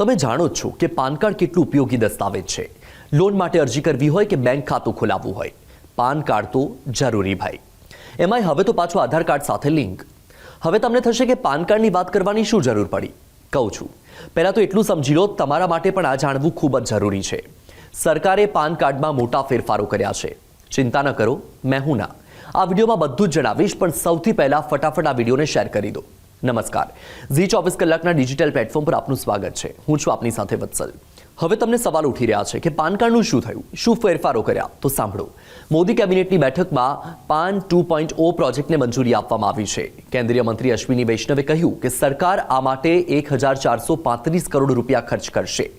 તમે જાણો જ છો કે પાન કાર્ડ કેટલું ઉપયોગી દસ્તાવેજ છે. લોન માટે અરજી કરવી હોય કે બેંક ખાતું ખોલાવવું હોય? પાન કાર્ડ તો જરૂરી ભાઈ. એમાંય હવે તો પાછું આધાર કાર્ડ સાથે લિંક. હવે તમને થશે કે પાન કાર્ડની વાત કરવાની શું જરૂર પડી? કહું છું. પહેલાં તો એટલું સમજી લો, તમારા માટે પણ આ જાણવું ખૂબ જ જરૂરી છે. સરકારે પાન કાર્ડમાં મોટા ફેરફારો કર્યા છે. ચિંતા ન કરો, મેં હું ના. આ વિડીયોમાં બધું જ જણાવીશ, પણ સૌથી પહેલાં ફટાફટ આ વિડીયોને શેર કરી દો. નમસ્કાર. ઝી ચોવીસ કલાકના ડિજિટલ પ્લેટફોર્મ પર આપનું સ્વાગત છે. હું છું આપની સાથે વત્સલ. હવે તમને સવાલ ઉઠી રહ્યા છે કે પાન કાર્ડનું શું થયું? શું ફેરફારો કર્યા? તો સાંભળો. મોદી કેબિનેટની બેઠકમાં પાન ટુ પોઈન્ટ ઓ પ્રોજેક્ટને મંજૂરી આપવામાં આવી છે. કેન્દ્રીય મંત્રી અશ્વિની વૈષ્ણવે કહ્યું કે સરકાર આ માટે એક હજાર ચારસો પાંત્રીસ કરોડ રૂપિયા ખર્ચ કરશે.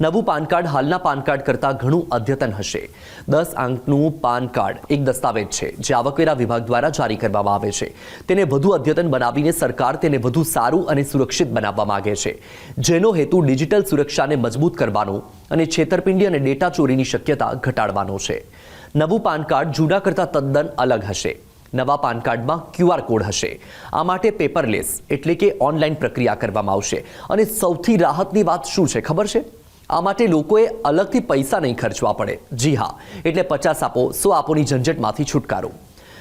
નવું પાન કાર્ડ હાલના પાન કાર્ડ કરતાં ઘણું અદ્યતન હશે. દસ અંકનું પાન કાર્ડ એક દસ્તાવેજ છે, જે આવકવેરા વિભાગ દ્વારા જારી કરવામાં આવે છે. તેને વધુ અદ્યતન બનાવીને સરકાર તેને વધુ સારું અને સુરક્ષિત બનાવવા માગે છે. જેનો હેતુ ડિજિટલ સુરક્ષાને મજબૂત કરવાનો અને છેતરપિંડી અને ડેટા ચોરીની શક્યતા ઘટાડવાનો છે. નવું પાન કાર્ડ જૂના કરતાં તદ્દન અલગ હશે. નવા પાન કાર્ડમાં ક્યુઆર કોડ હશે. આ માટે પેપરલેસ એટલે કે ઓનલાઈન પ્રક્રિયા કરવામાં આવશે. અને સૌથી રાહતની વાત શું છે, ખબર છે? આ માટે લોકોએ અલગથી પૈસા નહીં ખર્ચવા પડે. જી હા, એટલે પચાસ આપો, સો આપોની ઝંઝટમાંથી છુટકારો.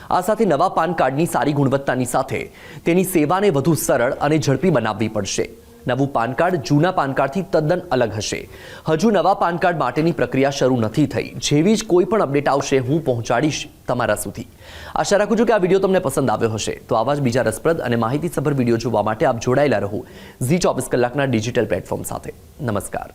આ સાથે નવા પાન કાર્ડની સારી ગુણવત્તાની સાથે તેની સેવાને વધુ સરળ અને ઝડપી બનાવવી પડશે. નવું પાન કાર્ડ જૂના પાન કાર્ડથી તદ્દન અલગ હશે. હજુ નવા પાન કાર્ડ માટેની પ્રક્રિયા શરૂ નથી થઈ. જેવી જ કોઈ પણ અપડેટ આવશે, હું પહોંચાડીશ તમારા સુધી. આશા રાખું છું કે આ વીડિયો તમને પસંદ આવ્યો હશે. તો આવા જ બીજા રસપ્રદ અને માહિતીસભર વીડિયો જોવા માટે આપ જોડાયેલા રહો ઝી ચોવીસ કલાકના ડિજિટલ પ્લેટફોર્મ સાથે. નમસ્કાર.